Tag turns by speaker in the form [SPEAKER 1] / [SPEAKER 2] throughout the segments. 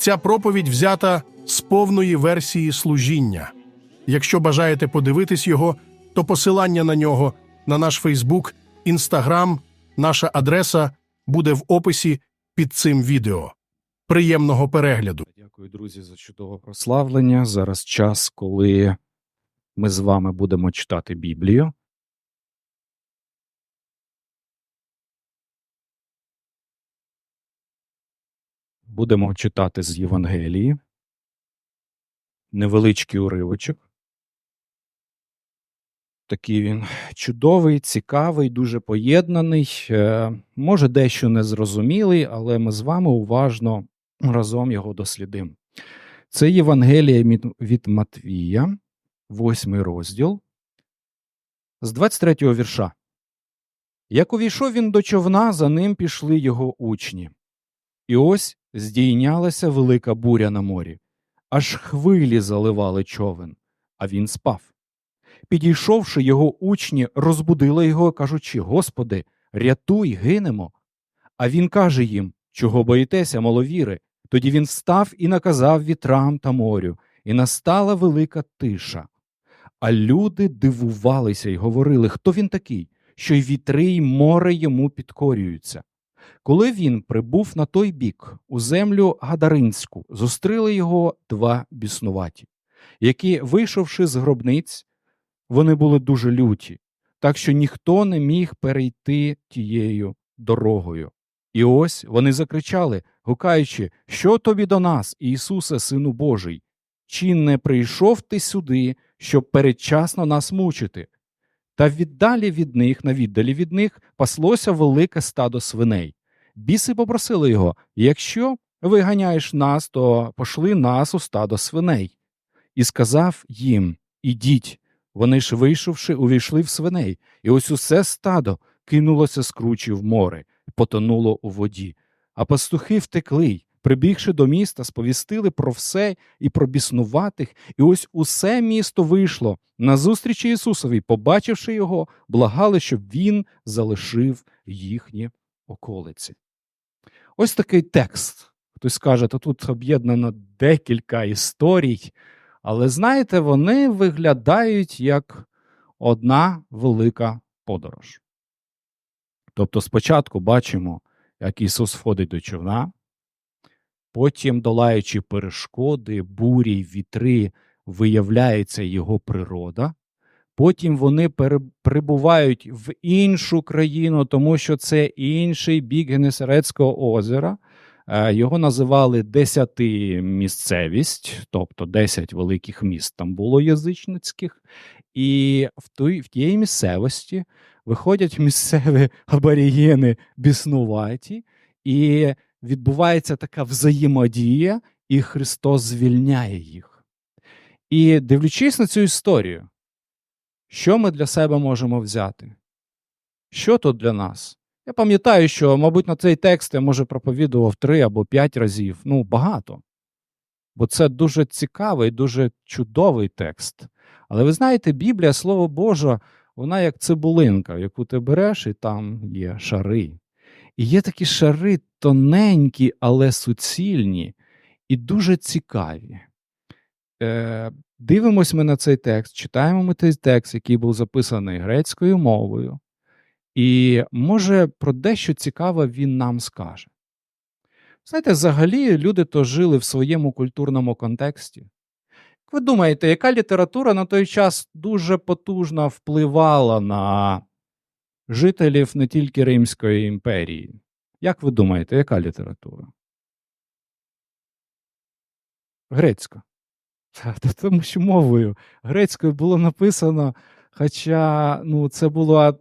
[SPEAKER 1] Ця проповідь взята з повної версії служіння. Якщо бажаєте подивитись його, то посилання на нього на наш Фейсбук, Інстаграм, наша адреса буде в описі під цим відео. Приємного перегляду!
[SPEAKER 2] Дякую, друзі, за чудове прославлення. Зараз час, коли ми з вами будемо читати Біблію. Будемо читати з Євангелії. Невеличкий уривочок. Такий він чудовий, цікавий, дуже поєднаний. Е, Може, дещо незрозумілий, але ми з вами уважно разом його дослідимо. Це Євангелія від- Матвія, восьмий розділ, з 23 вірша. Як увійшов він до човна, за ним пішли його учні. І ось здійнялася велика буря на морі, аж хвилі заливали човен, а він спав. Підійшовши, його учні розбудили його, кажучи: Господи, рятуй, гинемо. А він каже їм: Чого боїтеся, маловіри? Тоді він встав і наказав вітрам та морю, і настала велика тиша. А люди дивувалися й говорили, хто він такий, що й вітри, й море йому підкорюються. Коли він прибув на той бік, у землю Гадаринську, зустріли його два біснуваті, які, вийшовши з гробниць, вони були дуже люті, так що ніхто не міг перейти тією дорогою. І ось вони закричали, гукаючи, що тобі до нас, Ісусе, Сину Божий? Чи не прийшов ти сюди, щоб передчасно нас мучити? Та віддалі від них, на віддалі від них, паслося велике стадо свиней. Біси попросили його: якщо виганяєш нас, то пошли нас у стадо свиней. І сказав їм: Ідіть. Вони ж, вийшовши, увійшли в свиней, і ось усе стадо кинулося з кручі в море, потонуло у воді. А пастухи втекли, прибігши до міста, сповістили про все і про біснуватих, і ось усе місто вийшло назустріч Ісусові, побачивши його, благали, щоб він залишив їхні околиці. Ось такий текст. Хтось каже, то тут об'єднано декілька історій, але знаєте, вони виглядають як одна велика подорож. Тобто спочатку бачимо, як Ісус входить до човна, потім, долаючи перешкоди, бурі, вітри, виявляється його природа. Потім вони прибувають в іншу країну, тому що це інший бік Генесарецького озера. Е, Його називали десятимісцевість, тобто 10 великих міст там було язичницьких. І в, той, в тієї місцевості виходять місцеві аборігени біснуваті, і відбувається така взаємодія, і Христос звільняє їх. І дивлячись на цю історію, що ми для себе можемо взяти? Що тут для нас? Я пам'ятаю, що, мабуть, на цей текст я може проповідував три або п'ять разів. Ну, багато. Бо це дуже цікавий, дуже чудовий текст. Але ви знаєте, Біблія, Слово Боже, вона як цибулинка, яку ти береш, і там є шари. І є такі шари тоненькі, але суцільні і дуже цікаві. Е, дивимось ми на цей текст, читаємо ми цей текст, який був записаний грецькою мовою. І може про дещо цікаве він нам скаже. Знаєте, взагалі люди то жили в своєму культурному контексті. Як ви думаєте, яка література на той час дуже потужно впливала на жителів не тільки Римської імперії? Як ви думаєте, яка література? Грецька. Та, та Тому що мовою грецькою було написано, хоча ну, це була,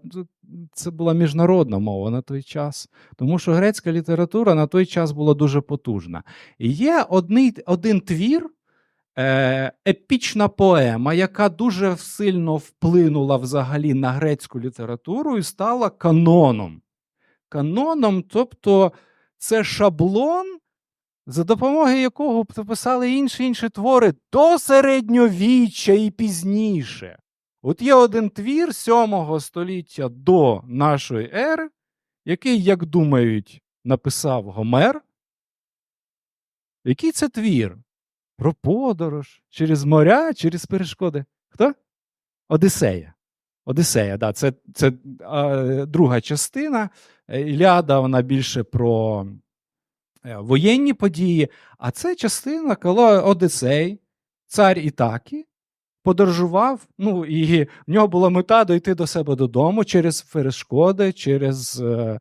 [SPEAKER 2] це була міжнародна мова на той час, тому що грецька література на той час була дуже потужна. І є одний, один твір, е, епічна поема, яка дуже сильно вплинула взагалі на грецьку літературу і стала каноном. Каноном, тобто це шаблон, за допомогою якого писали інші інші твори до середньовіччя і пізніше. От є один твір 7 століття до нашої ери, який, як думають, написав Гомер, Який це твір? Про подорож, через моря, через перешкоди. Хто? Одисея. Одисея, да, це, це е, друга частина. Е, Іліада, вона більше про воєнні події. А це частина, коли Одисей, цар Ітакі, подорожував, ну і в нього була мета дойти до себе додому через перешкоди, через е,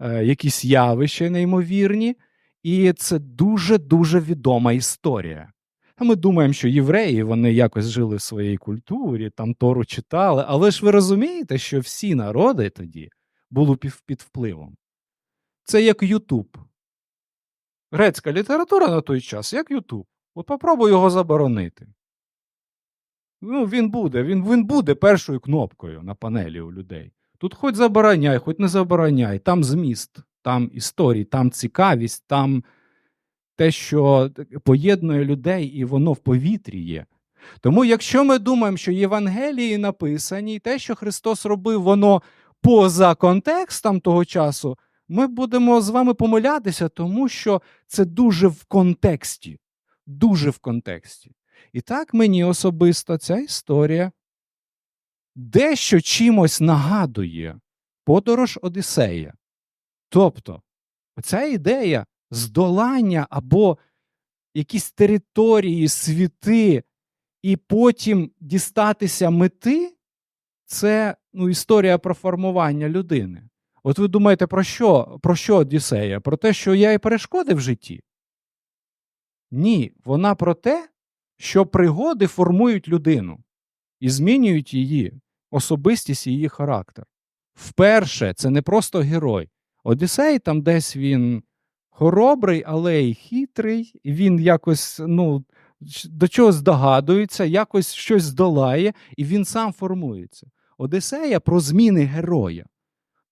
[SPEAKER 2] е, якісь явища неймовірні. І це дуже-дуже відома історія. Ми думаємо, що євреї вони якось жили в своїй культурі, там Тору читали, але ж ви розумієте, що всі народи тоді були під впливом. Це як Ютуб. Грецька література на той час, як Ютуб. От попробуй його заборонити. Ну, він буде, він, він буде першою кнопкою на панелі у людей. Тут хоч забороняй, хоч не забороняй, там зміст, там історії, там цікавість, там те, що поєднує людей, і воно в повітрі є. Тому, якщо ми думаємо, що Євангелії написані, і те, що Христос робив, воно поза контекстом того часу, ми будемо з вами помилятися, тому що це дуже в контексті. Дуже в контексті. І так мені особисто ця історія дещо чимось нагадує подорож Одіссея. Тобто, ця ідея здолання або якісь території, світи, і потім дістатися мети це ну, історія про формування людини. От ви думаєте, про що про що Одіссея? Про те, що я і перешкоди в житті? Ні, вона про те, що пригоди формують людину і змінюють її особистість і її характер. Вперше, це не просто герой. Одіссей там десь він хоробрий, але й хитрий, він якось ну, до чогось здогадується, якось щось здолає, і він сам формується. Одіссея про зміни героя,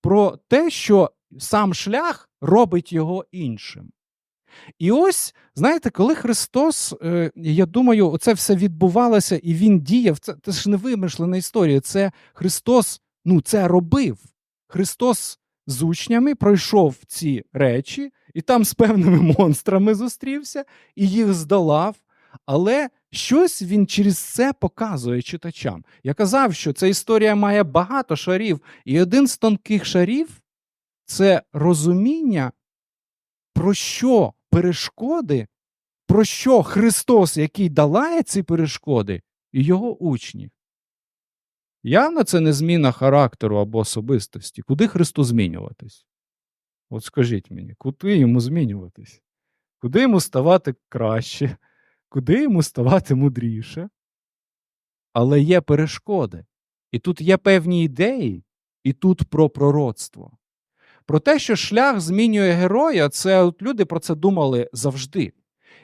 [SPEAKER 2] про те, що сам шлях робить його іншим. І ось, знаєте, коли Христос, е, я думаю, це все відбувалося, і Він діяв, це, це ж не вимишлена історія. Це Христос ну, це робив. Христос з учнями пройшов ці речі, і там з певними монстрами зустрівся, і їх здолав. Але щось він через це показує читачам. Я казав, що ця історія має багато шарів, і один з тонких шарів це розуміння, про що перешкоди, про що Христос, який долає ці перешкоди, і його учні. Явно це не зміна характеру або особистості. Куди Христу змінюватись? От скажіть мені, куди йому змінюватись? Куди йому ставати краще? Куди йому ставати мудріше? Але є перешкоди. І тут є певні ідеї, і тут про пророцтво. Про те, що шлях змінює героя, це от люди про це думали завжди.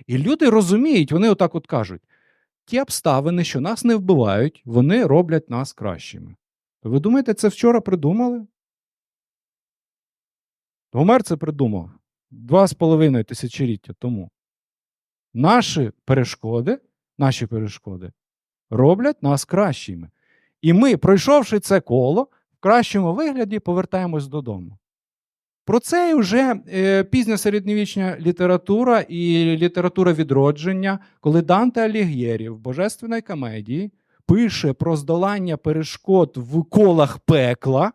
[SPEAKER 2] І люди розуміють, вони отак от кажуть: ті обставини, що нас не вбивають, вони роблять нас кращими. Ви думаєте, це вчора придумали? Гомер це придумав два з половиною тисячоліття тому. Наші перешкоди, наші перешкоди роблять нас кращими. І ми, пройшовши це коло, в кращому вигляді повертаємось додому. Про це вже е, пізня середньовічна література і література відродження, коли Данте Алігєрі в Божественній комедії пише про здолання перешкод в колах пекла,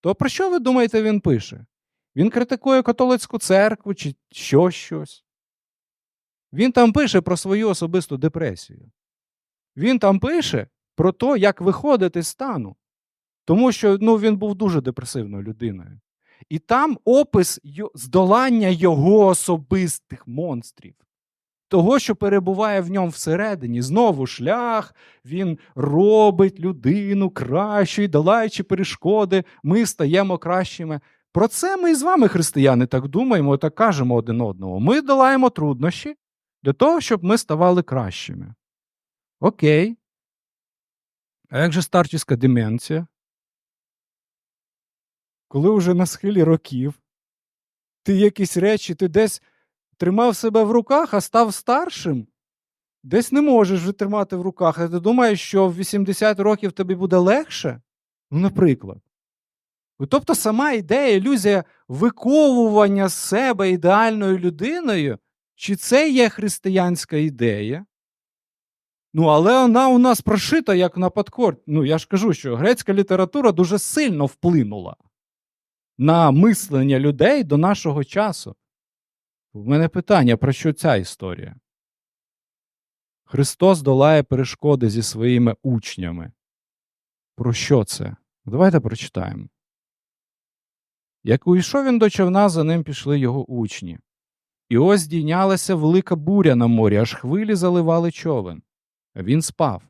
[SPEAKER 2] то про що ви думаєте, він пише? Він критикує католицьку церкву чи що щось. Він там пише про свою особисту депресію. Він там пише про те, як виходити з стану. Тому що ну, він був дуже депресивною людиною. І там опис здолання його особистих монстрів, того, що перебуває в ньому всередині. Знову шлях, він робить людину кращою, долаючи перешкоди, ми стаємо кращими. Про це ми і з вами, християни, так думаємо, так кажемо один одному. Ми долаємо труднощі для того, щоб ми ставали кращими. Окей. А як же старчіська деменція? Коли вже на схилі років, ти якісь речі, ти десь тримав себе в руках, а став старшим, десь не можеш вже тримати в руках, а ти думаєш, що в 80 років тобі буде легше? Ну, наприклад. Тобто сама ідея, ілюзія виковування себе ідеальною людиною чи це є християнська ідея. Ну, але вона у нас прошита як на подкорд. Ну, я ж кажу, що грецька література дуже сильно вплинула на мислення людей до нашого часу. У мене питання, про що ця історія? Христос долає перешкоди зі своїми учнями. Про що це? Давайте прочитаємо. Як увійшов він до човна, за ним пішли його учні. І ось здійнялася велика буря на морі, аж хвилі заливали човен. Він спав.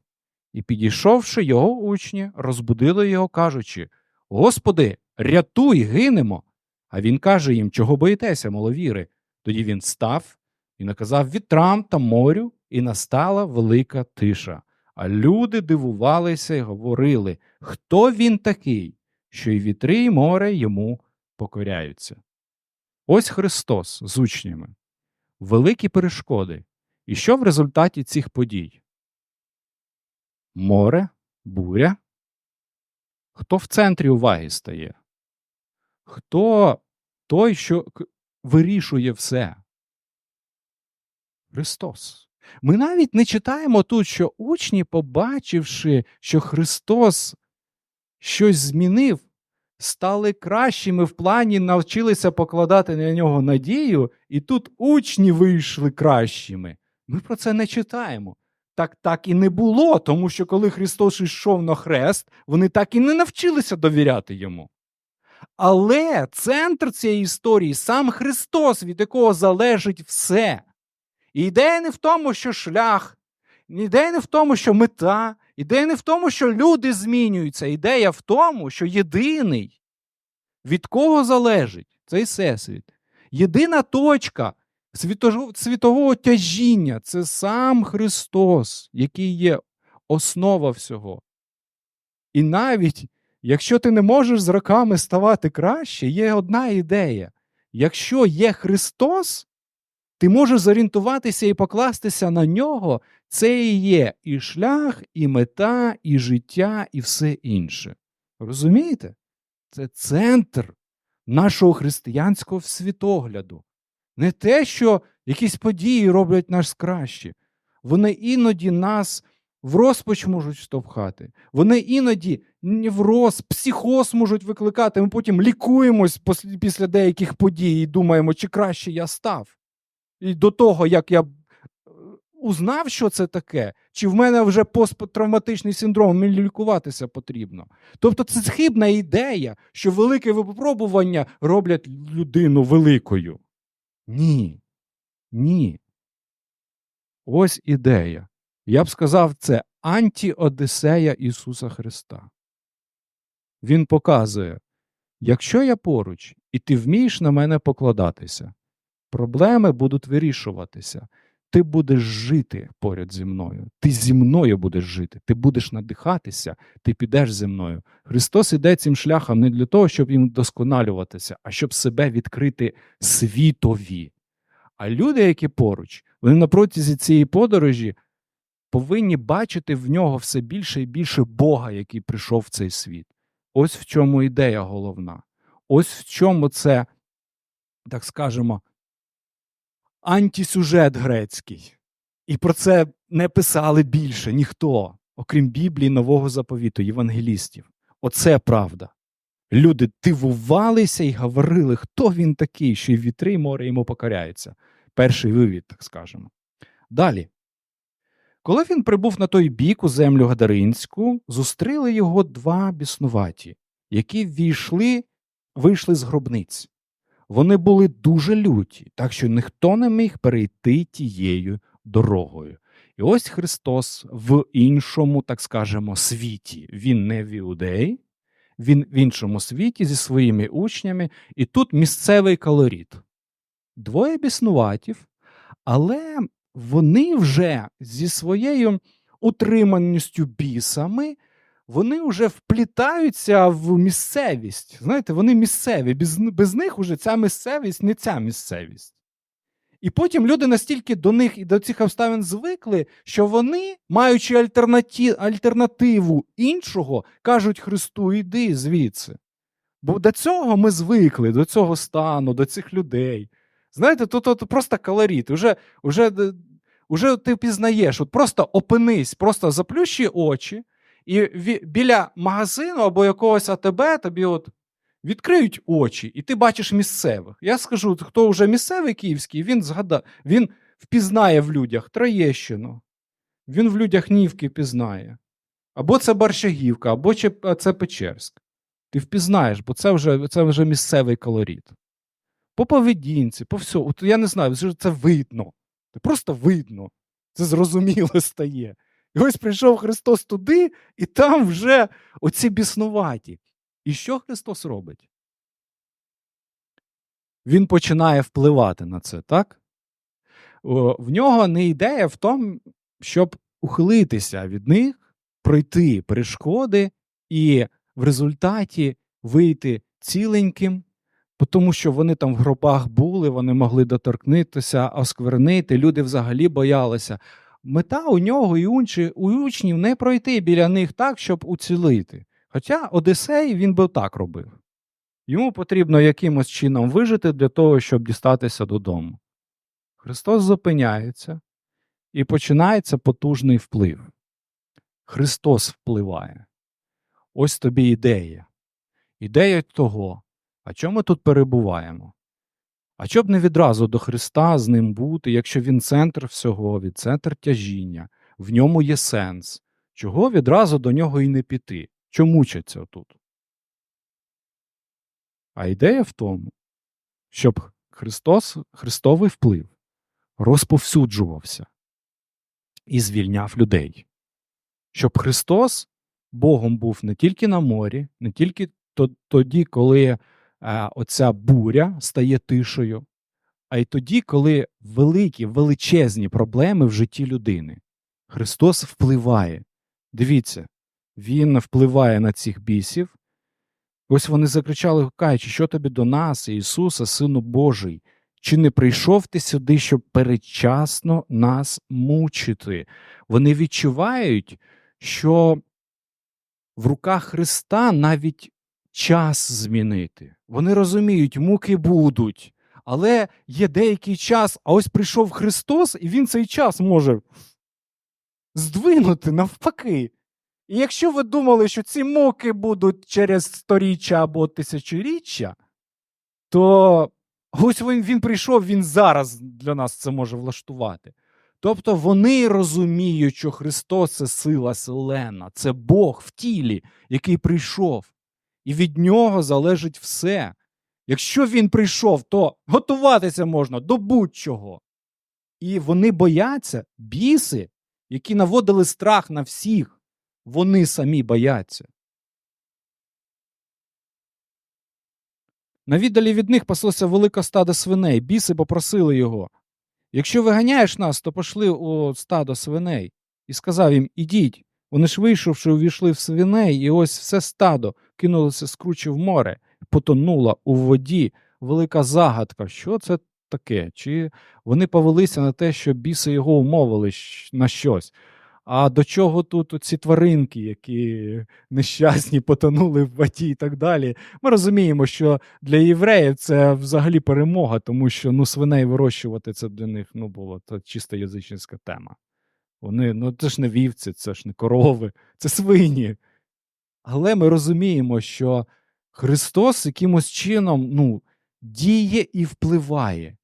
[SPEAKER 2] І, підійшовши його учні, розбудили його, кажучи: Господи, рятуй, гинемо. А він каже їм, чого боїтеся, маловіри. Тоді він став і наказав вітрам та морю, і настала велика тиша. А люди дивувалися і говорили, хто він такий, що й вітри, і море йому покоряються. Ось Христос з учнями. Великі перешкоди. І що в результаті цих подій? Море, буря. Хто в центрі уваги стає? Хто той, що вирішує все? Христос. Ми навіть не читаємо тут, що учні, побачивши, що Христос щось змінив, стали кращими в плані, навчилися покладати на нього надію, і тут учні вийшли кращими. Ми про це не читаємо. Так так і не було, тому що коли Христос йшов на хрест, вони так і не навчилися довіряти йому. Але центр цієї історії сам Христос, від якого залежить все. І ідея не в тому, що шлях, ідея не в тому, що мета, ідея не в тому, що люди змінюються. Ідея в тому, що єдиний, від кого залежить цей всесвіт, єдина точка світового тяжіння це сам Христос, який є основа всього. І навіть якщо ти не можеш з роками ставати краще, є одна ідея. Якщо є Христос, ти можеш зорієнтуватися і покластися на нього, це і є і шлях, і мета, і життя, і все інше. Розумієте? Це центр нашого християнського світогляду. Не те, що якісь події роблять нас краще. Вони іноді нас в розпач можуть штовхати. Вони іноді невроз, психоз можуть викликати. Ми потім лікуємось після деяких подій і думаємо, чи краще я став. І до того, як я е, узнав, що це таке, чи в мене вже посттравматичний синдром, мені лікуватися потрібно. Тобто це хибна ідея, що велике випробування роблять людину великою. Ні. Ні. Ось ідея. Я б сказав, це антіодисея Ісуса Христа. Він показує: якщо я поруч, і ти вмієш на мене покладатися, проблеми будуть вирішуватися. Ти будеш жити поряд зі мною. Ти зі мною будеш жити, ти будеш надихатися, ти підеш зі мною. Христос іде цим шляхом не для того, щоб їм досконалюватися, а щоб себе відкрити світові. А люди, які поруч, вони на протязі цієї подорожі повинні бачити в нього все більше і більше Бога, який прийшов в цей світ. Ось в чому ідея головна. Ось в чому це, так скажемо, антисюжет грецький. І про це не писали більше ніхто, окрім Біблії Нового заповіту, євангелістів. Оце правда. Люди дивувалися і говорили, хто він такий, що й вітри і море йому покоряються. Перший вивід, так скажемо. Далі. Коли він прибув на той бік у землю Гадаринську, зустріли його два біснуваті, які ввійшли, вийшли з гробниць. Вони були дуже люті, так що ніхто не міг перейти тією дорогою. І ось Христос в іншому, так скажемо, світі. Він не в іудеї, він в іншому світі зі своїми учнями, і тут місцевий колорит. Двоє біснуватів, але вони вже зі своєю утриманістю бісами, вони вже вплітаються в місцевість. Знаєте, вони місцеві. Без, без них уже ця місцевість не ця місцевість. І потім люди настільки до них і до цих обставин звикли, що вони, маючи альтернаті... альтернативу іншого, кажуть Христу, іди звідси. Бо до цього ми звикли, до цього стану, до цих людей. Знаєте, тут, просто колорит. Уже, уже, уже ти пізнаєш, от просто опинись, просто заплющи очі, і біля магазину або якогось АТБ тобі от відкриють очі, і ти бачиш місцевих. Я скажу, хто вже місцевий київський, він згада, він впізнає в людях Троєщину, він в людях Нівки впізнає. Або це Борщагівка, або це Печерськ. Ти впізнаєш, бо це вже, це вже місцевий колорит. По поведінці, по всьому. От я не знаю, це видно. Це просто видно. Це зрозуміло стає. І ось прийшов Христос туди, і там вже оці біснуваті. І що Христос робить? Він починає впливати на це, так? В нього не ідея в тому, щоб ухилитися від них, пройти перешкоди і в результаті вийти ціленьким, тому що вони там в гробах були, вони могли доторкнутися, осквернити, люди взагалі боялися. Мета у нього і інші, у учнів не пройти біля них так, щоб уцілити. Хоча Одисей він би так робив. Йому потрібно якимось чином вижити для того, щоб дістатися додому. Христос зупиняється і починається потужний вплив. Христос впливає. Ось тобі ідея. Ідея того, а чому ми тут перебуваємо? А чоб не відразу до Христа з ним бути, якщо він центр всього, він центр тяжіння, в ньому є сенс. Чого відразу до нього і не піти? Чому мучаться тут? А ідея в тому, щоб Христос, Христовий вплив розповсюджувався і звільняв людей. Щоб Христос Богом був не тільки на морі, не тільки тоді, коли оця буря стає тишею, а й тоді, коли великі, величезні проблеми в житті людини. Христос впливає. Дивіться, Він впливає на цих бісів. Ось вони закричали, гукаючи, що тобі до нас, Ісуса, Сину Божий, чи не прийшов ти сюди, щоб передчасно нас мучити? Вони відчувають, що в руках Христа навіть час змінити. Вони розуміють, муки будуть, але є деякий час, а ось прийшов Христос, і Він цей час може здвинути навпаки. І якщо ви думали, що ці муки будуть через сторіччя або тисячоріччя, то ось він, він прийшов, він зараз для нас це може влаштувати. Тобто вони розуміють, що Христос це сила селена, це Бог в тілі, який прийшов, і від нього залежить все. Якщо він прийшов, то готуватися можна до будь-чого. І вони бояться, біси, які наводили страх на всіх, вони самі бояться. На віддалі від них паслося велике стадо свиней, біси попросили його. Якщо виганяєш нас, то пошли у стадо свиней. І сказав їм: Ідіть. Вони ж вийшовши, увійшли в свиней, і ось все стадо кинулося з кручі в море, потонуло у воді. Велика загадка. Що це таке? Чи вони повелися на те, що біси його умовили на щось? А до чого тут ці тваринки, які нещасні, потонули в воді і так далі? Ми розуміємо, що для євреїв це взагалі перемога, тому що ну, свиней вирощувати це для них ну, було це чисто язичницька тема. Вони, ну це ж не вівці, це ж не корови, це свині. Але ми розуміємо, що Христос якимось чином ну, діє і впливає.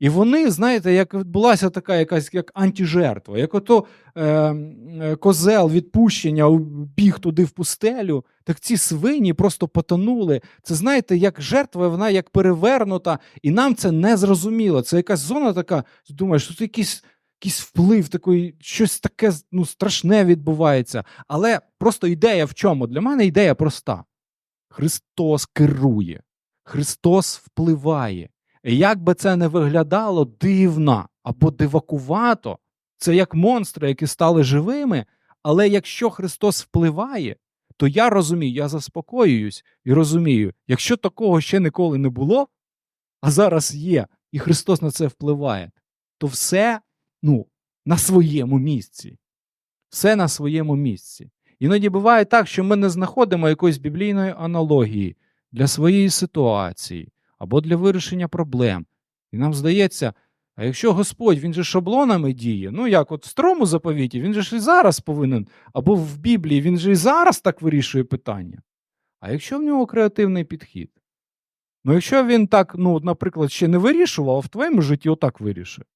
[SPEAKER 2] І вони, знаєте, як відбулася така якась як антижертва, як ото е, е, козел відпущення біг туди в пустелю, так ці свині просто потонули. Це знаєте, як жертва, вона як перевернута, і нам це не зрозуміло. Це якась зона така, думаєш, тут якийсь, якийсь вплив, такий, щось таке ну, страшне відбувається. Але просто ідея в чому? Для мене ідея проста: Христос керує, Христос впливає. І як би це не виглядало дивно або дивакувато, це як монстри, які стали живими. Але якщо Христос впливає, то я розумію, я заспокоююсь і розумію, якщо такого ще ніколи не було, а зараз є, і Христос на це впливає, то все ну, на своєму місці. Все на своєму місці. Іноді буває так, що ми не знаходимо якоїсь біблійної аналогії для своєї ситуації або для вирішення проблем. І нам здається, а якщо Господь він же шаблонами діє, ну як от в старому заповіті, він же ж і зараз повинен, або в Біблії він же і зараз так вирішує питання. А якщо в нього креативний підхід? Ну, якщо він так, ну, наприклад, ще не вирішував, а в твоєму житті отак вирішує,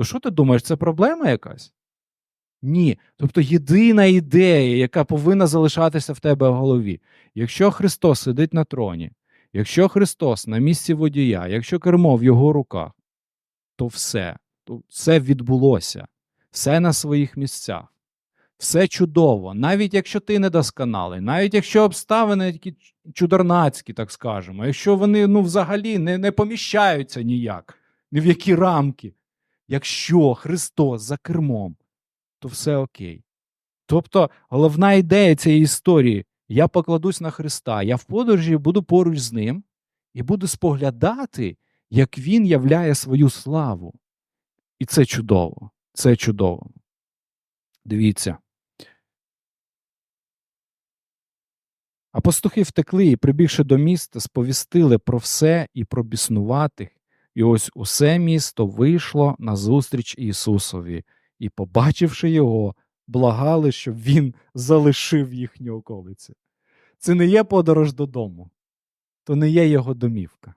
[SPEAKER 2] то що ти думаєш, це проблема якась? Ні. Тобто єдина ідея, яка повинна залишатися в тебе в голові. Якщо Христос сидить на троні, якщо Христос на місці водія, якщо кермо в його руках, то все, то все відбулося, все на своїх місцях, все чудово, навіть якщо ти недосконалий, навіть якщо обставини такі чудернацькі, так скажемо, якщо вони ну, взагалі не, не поміщаються ніяк, ні в які рамки. Якщо Христос за кермом, то все окей. Тобто головна ідея цієї історії я покладусь на Христа, я в подорожі буду поруч з ним і буду споглядати, як Він являє свою славу. І це чудово. Це чудово. Дивіться. А пастухи втекли і, прибігши до міста, сповістили про все і про біснуватих. І ось усе місто вийшло назустріч Ісусові, і, побачивши його, благали, щоб він залишив їхні околиці. Це не є подорож додому, то не є його домівка.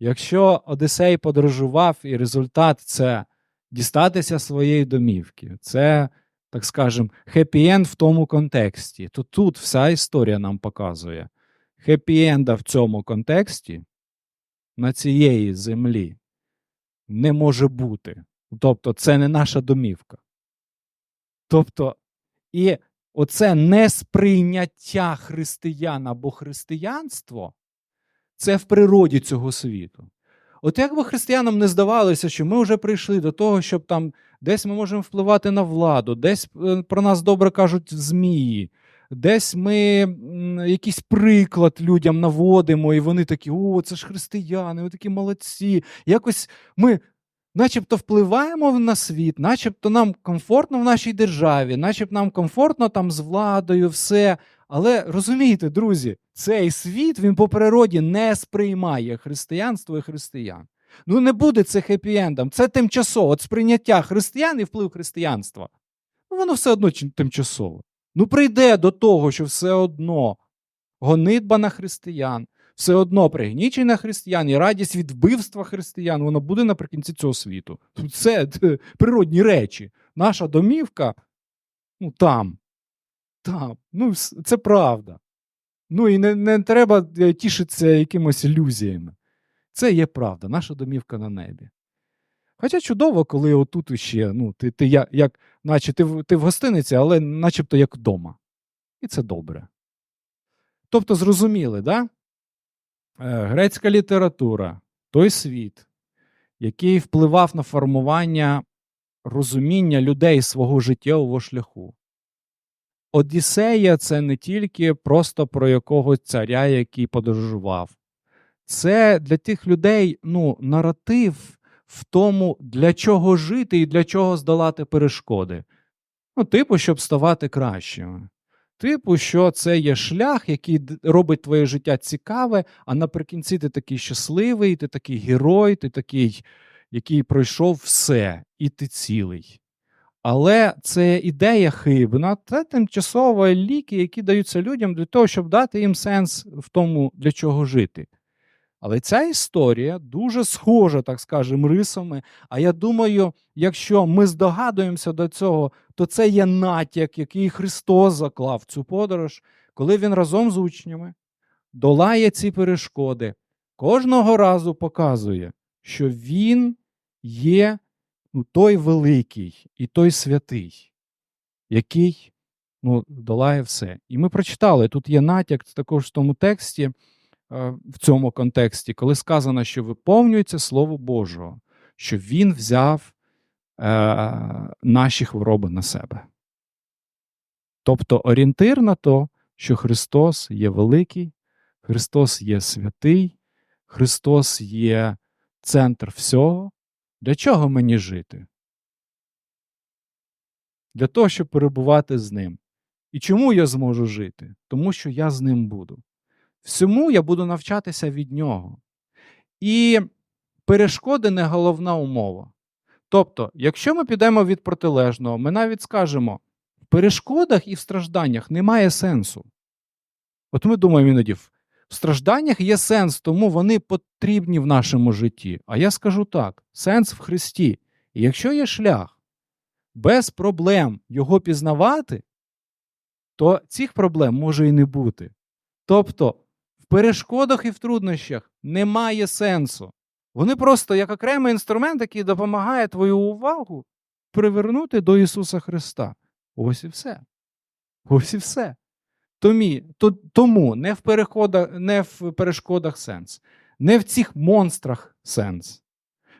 [SPEAKER 2] Якщо Одисей подорожував, і результат це дістатися своєї домівки, це, так скажемо, хеппі-енд в тому контексті, то тут вся історія нам показує. Хеппі-енда в цьому контексті на цієї землі не може бути. Тобто, це не наша домівка. Тобто, і оце несприйняття християн або християнство це в природі цього світу. От як би християнам не здавалося, що ми вже прийшли до того, щоб там десь ми можемо впливати на владу, десь е, про нас добре кажуть змії, десь ми якийсь приклад людям наводимо, і вони такі: о, це ж християни, ви такі молодці. Якось ми начебто впливаємо на світ, начебто нам комфортно в нашій державі, начебто нам комфортно там з владою, все. Але розумієте, друзі, цей світ він по природі не сприймає християнство і християн. Ну не буде це хеппі-ендом, це тимчасово. От сприйняття християн і вплив християнства. Ну, воно все одно тимчасово. Ну, прийде до того, що все одно гонитба на християн, все одно пригнічення християн і радість від вбивства християн, воно буде наприкінці цього світу. Це е, природні речі. Наша домівка ну, там. Там. Ну, це правда. Ну і не, не треба е, тішитися якимось ілюзіями. Це є правда, наша домівка на небі. Хоча чудово, коли отут іще, ну, ти, ти як, як, наче ти, в- ти в гостиниці, але начебто як вдома. І це добре. Тобто, зрозуміли, да? Е, Грецька література, той світ, який впливав на формування розуміння людей свого життєвого шляху. Одіссея це не тільки просто про якогось царя, який подорожував. Це для тих людей ну, наратив в тому, для чого жити і для чого здолати перешкоди. Ну, типу, щоб ставати кращими. Типу, що це є шлях, який робить твоє життя цікаве, а наприкінці ти такий щасливий, ти такий герой, ти такий, який пройшов все, і ти цілий. Але це ідея хибна, це тимчасові ліки, які даються людям для того, щоб дати їм сенс в тому, для чого жити. Але ця історія дуже схожа, так скажемо, рисами. А я думаю, якщо ми здогадуємося до цього, то це є натяк, який Христос заклав цю подорож, коли він разом з учнями долає ці перешкоди, кожного разу показує, що він є ну, той великий і той святий, який ну, долає все. І ми прочитали, тут є натяк також в тому тексті, в цьому контексті, коли сказано, що виповнюється Слово Божого, що Він взяв е, наші хвороби на себе. Тобто орієнтир на то, що Христос є великий, Христос є святий, Христос є центр всього. Для чого мені жити? Для того, щоб перебувати з ним. І чому я зможу жити? Тому що я з ним буду. Всьому я буду навчатися від нього. І перешкоди не головна умова. Тобто, якщо ми підемо від протилежного, ми навіть скажемо, в перешкодах і в стражданнях немає сенсу. От ми думаємо іноді, в стражданнях є сенс, тому вони потрібні в нашому житті. А я скажу так: сенс в Христі. І якщо є шлях без проблем його пізнавати, то цих проблем може і не бути. Тобто, перешкодах і в труднощах немає сенсу. Вони просто як окремий інструмент, який допомагає твою увагу привернути до Ісуса Христа. Ось і все. Ось і все. Тому не в, не в перешкодах сенс, не в цих монстрах сенс,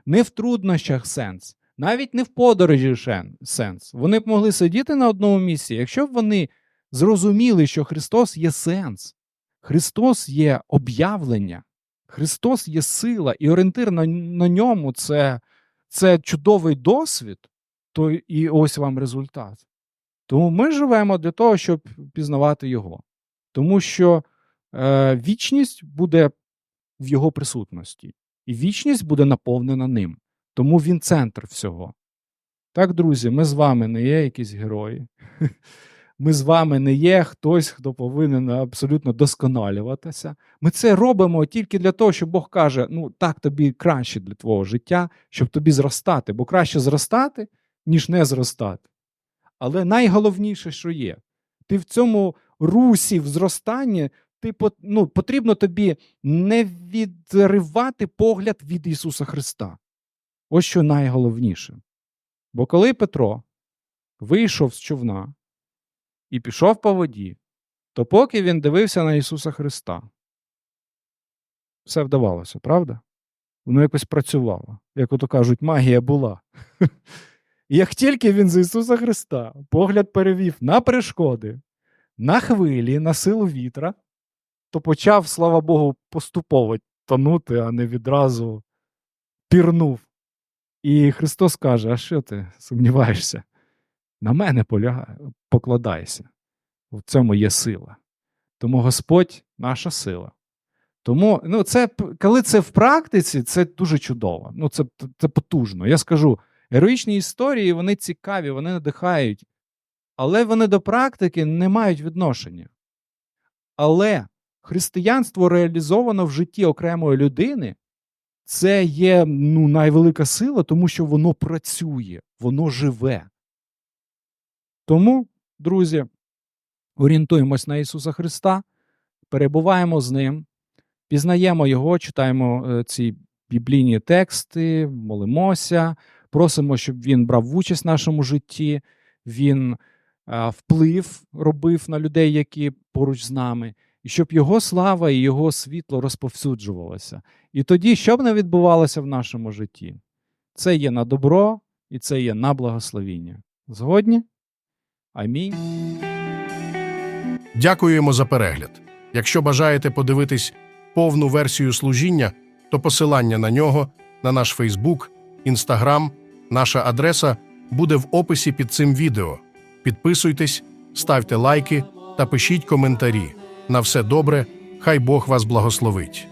[SPEAKER 2] не в труднощах сенс, навіть не в подорожі сенс. Вони б могли сидіти на одному місці, якщо б вони зрозуміли, що Христос є сенс, Христос є об'явлення, Христос є сила, і орієнтир на, на ньому це, це чудовий досвід, то і ось вам результат. Тому ми живемо для того, щоб пізнавати Його. Тому що е, вічність буде в Його присутності, і вічність буде наповнена ним. Тому він центр всього. Так, друзі, ми з вами не є якісь герої. Ми з вами не є хтось, хто повинен абсолютно досконалюватися. Ми це робимо тільки для того, що Бог каже: ну так тобі краще для твого життя, щоб тобі зростати, бо краще зростати, ніж не зростати. Але найголовніше, що є, ти в цьому русі, в зростанні, ти ну, потрібно тобі не відривати погляд від Ісуса Христа. Ось що найголовніше. Бо коли Петро вийшов з човна і пішов по воді, то поки він дивився на Ісуса Христа, все вдавалося, правда? Воно якось працювало. Як ото кажуть, магія була. І як тільки він з Ісуса Христа погляд перевів на перешкоди, на хвилі, на силу вітра, то почав, слава Богу, поступово тонути, а не відразу пірнув. І Христос каже: А що ти сумніваєшся? На мене полягай, покладайся. В цьому є сила. Тому Господь наша сила. Тому, ну, це, коли це в практиці, це дуже чудово. Ну, це, це потужно. Я скажу, героїчні історії вони цікаві, вони надихають, але вони до практики не мають відношення. Але християнство реалізовано в житті окремої людини, це є ну, найвелика сила, тому що воно працює, воно живе. Тому, друзі, орієнтуємось на Ісуса Христа, перебуваємо з Ним, пізнаємо Його, читаємо е, ці біблійні тексти, молимося, просимо, щоб Він брав участь в нашому житті, Він е, вплив робив на людей, які поруч з нами, і щоб Його слава і Його світло розповсюджувалося. І тоді, що б не відбувалося в нашому житті? Це є на добро і це є на благословіння. Згодні? Амінь.
[SPEAKER 1] Дякуємо за перегляд. Якщо бажаєте подивитись повну версію служіння, то посилання на нього на наш Фейсбук, Інстаграм, наша адреса буде в описі під цим відео. Підписуйтесь, ставте лайки та пишіть коментарі. На все добре, хай Бог вас благословить.